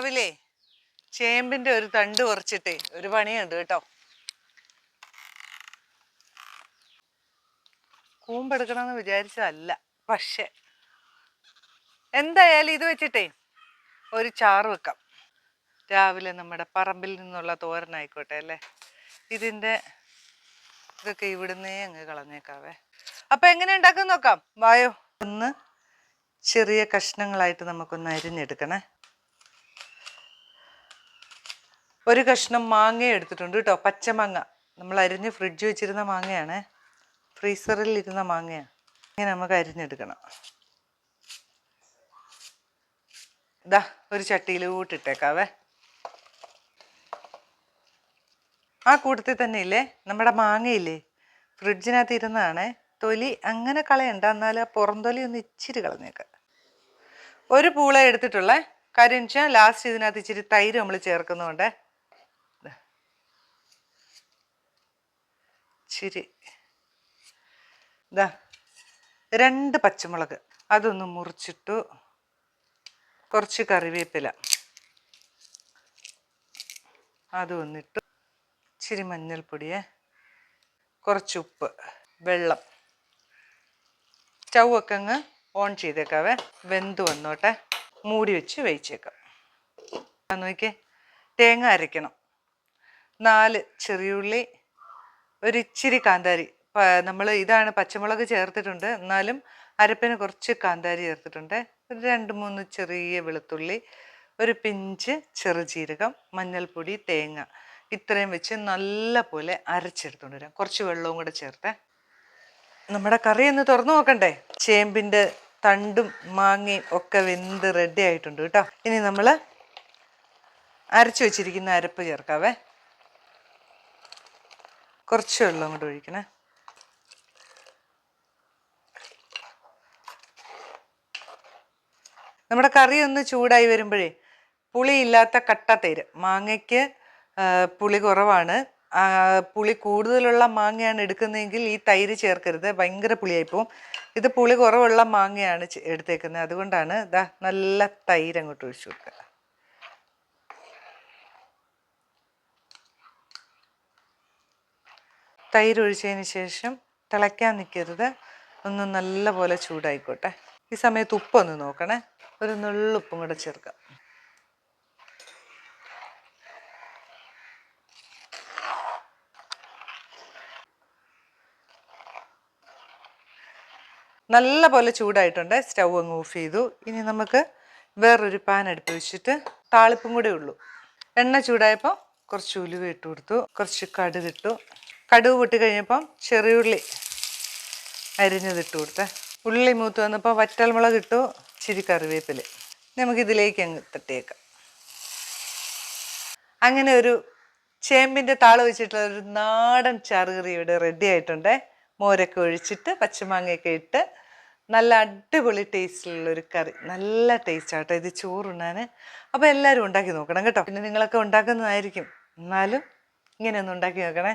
രാവിലെ ചേമ്പിന്റെ ഒരു തണ്ട് കുറച്ചിട്ടേ ഒരു പണിയുണ്ട് കേട്ടോ. കൂമ്പെടുക്കണമെന്ന് വിചാരിച്ചതല്ല പക്ഷെ എന്തായാലും ഇത് വെച്ചിട്ടേ ഒരു ചാറ് വെക്കാം. രാവിലെ നമ്മുടെ പറമ്പിൽ നിന്നുള്ള തോരനായിക്കോട്ടെ അല്ലേ? ഇതിന്റെ ഇതൊക്കെ ഇവിടുന്നേ അങ്ങ് കളഞ്ഞേക്കാവേ. അപ്പൊ എങ്ങനെ ഉണ്ടാക്കും നോക്കാം? വായോ ഒന്ന് ചെറിയ കഷ്ണങ്ങളായിട്ട് നമുക്കൊന്ന് അരിഞ്ഞെടുക്കണേ. ഒരു കഷ്ണം മാങ്ങ എടുത്തിട്ടുണ്ട് കേട്ടോ. പച്ചമാങ്ങ നമ്മൾ അരിഞ്ഞ് ഫ്രിഡ്ജ് വെച്ചിരുന്ന മാങ്ങയാണ്. ഫ്രീസറിൽ ഇരുന്ന മാങ്ങയാണ്. ഇങ്ങനെ നമുക്ക് അരിഞ്ഞെടുക്കണം. ഇതാ ഒരു ചട്ടിയിൽ കൂട്ടിട്ടേക്കാവേ ആ കൂട്ടത്തിൽ തന്നെ ഇല്ലേ നമ്മുടെ മാങ്ങയില്ലേ? ഫ്രിഡ്ജിനകത്ത് ഇരുന്നാണ് തൊലി അങ്ങനെ കളയണ്ട. എന്നാൽ ആ പുറം തൊലി ഒന്ന് ഇച്ചിരി കളഞ്ഞേക്ക. ഒരു പൂള എടുത്തിട്ടുള്ളേ കാര്യം വെച്ചാൽ ലാസ്റ്റ് ഇതിനകത്ത് ഇച്ചിരി തൈര് നമ്മൾ ചേർക്കുന്നുണ്ട് ഇച്ചിരി ഇതാ രണ്ട് പച്ചമുളക്. അതൊന്ന് മുറിച്ചിട്ടു കുറച്ച് കറിവേപ്പില. അത് വന്നിട്ട് ഇച്ചിരി മഞ്ഞൾപ്പൊടിയെ കുറച്ച് ഉപ്പ് വെള്ളം. സ്റ്റൗ ഒക്കെ അങ്ങ് ഓൺ ചെയ്തേക്കാവേ. വെന്ത് വന്നോട്ടെ. മൂടി വെച്ച് വേവിച്ചേക്കാം. നോക്കിയേ തേങ്ങ അരയ്ക്കണം. നാല് ചെറിയുള്ളി ഒരു ഇച്ചിരി കാന്താരി നമ്മൾ ഇതാണ് പച്ചമുളക് ചേർത്തിട്ടുണ്ട്. എന്നാലും അരപ്പിന് കുറച്ച് കാന്താരി ചേർത്തിട്ടുണ്ട്. ഒരു രണ്ട് മൂന്ന് ചെറിയ വെളുത്തുള്ളി ഒരു പിഞ്ച് ചെറുജീരകം മഞ്ഞൾപ്പൊടി തേങ്ങ ഇത്രയും വെച്ച് നല്ല പോലെ അരച്ചെടുത്തുകൊണ്ട് വരാം. കുറച്ച് വെള്ളവും കൂടെ ചേർത്തേ. നമ്മുടെ കറി ഒന്ന് തുറന്നു നോക്കണ്ടേ? ചേമ്പിന്റെ തണ്ടും മാങ്ങയും ഒക്കെ വെന്ത് റെഡി ആയിട്ടുണ്ട് കേട്ടോ. ഇനി നമ്മൾ അരച്ചു വെച്ചിരിക്കുന്ന അരപ്പ് ചേർക്കാവേ. കുറച്ച് വെള്ളം കൂടെ ഒഴിക്കണേ. നമ്മുടെ കറി ഒന്ന് ചൂടായി വരുമ്പോഴേ പുളിയില്ലാത്ത കട്ട തേര്. മാങ്ങയ്ക്ക് പുളി കുറവാണ്. പുളി കൂടുതലുള്ള മാങ്ങയാണ് എടുക്കുന്നതെങ്കിൽ ഈ തൈര് ചേർക്കരുത്. ഭയങ്കര പുളിയായി പോവും. ഇത് പുളി കുറവുള്ള മാങ്ങയാണ് എടുത്തേക്കുന്നത്. അതുകൊണ്ടാണ് ഇതാ നല്ല തൈര് അങ്ങോട്ട് ഒഴിച്ചു കൊടുക്കുക. തൈര് ഒഴിച്ചതിന് ശേഷം തിളയ്ക്കാൻ നിൽക്കരുത്. ഒന്ന് നല്ലപോലെ ചൂടായിക്കോട്ടെ. ഈ സമയത്ത് ഉപ്പൊന്ന് നോക്കണേ. ഒരു നുള്ളുപ്പും കൂടെ ചേർക്കാം. നല്ല പോലെ ചൂടായിട്ടുണ്ട്. സ്റ്റൗ അങ്ങ് ഓഫ് ചെയ്തു. ഇനി നമുക്ക് വേറൊരു പാൻ അടുപ്പ് വെച്ചിട്ട് താളിപ്പും കൂടെ ഉള്ളൂ. എണ്ണ ചൂടായപ്പോൾ കുറച്ച് ഉലുവ ഇട്ട് കൊടുത്തു. കുറച്ച് കടുക് കടുക് പൊട്ടി കഴിഞ്ഞപ്പം ചെറിയുള്ളി അരിഞ്ഞത് ഇട്ട് കൊടുത്തേ ഉള്ളി മൂത്ത് വന്നപ്പോൾ വറ്റൽമുളക് ഇട്ടു ചിരി കറിവേപ്പില. നമുക്കിതിലേക്ക് അങ്ങ് തട്ടിയേക്കാം. അങ്ങനെ ഒരു ചേമ്പിന്റെ താൾ വെച്ചിട്ടുള്ള ഒരു നാടൻ ചാറുകറി ഇവിടെ റെഡി ആയിട്ടുണ്ട്. മോരൊക്കെ ഒഴിച്ചിട്ട് പച്ചമാങ്ങയൊക്കെ ഇട്ട് നല്ല അടിപൊളി ടേസ്റ്റിലുള്ള ഒരു കറി. നല്ല ടേസ്റ്റ് ആട്ടോ ഇത് ചോറുണ്ണാൻ. അപ്പോൾ എല്ലാവരും ഉണ്ടാക്കി നോക്കണം കേട്ടോ. പിന്നെ നിങ്ങളൊക്കെ ഉണ്ടാക്കുന്നതായിരിക്കും. എന്നാലും ഇങ്ങനെ ഒന്ന് ഉണ്ടാക്കി നോക്കണേ.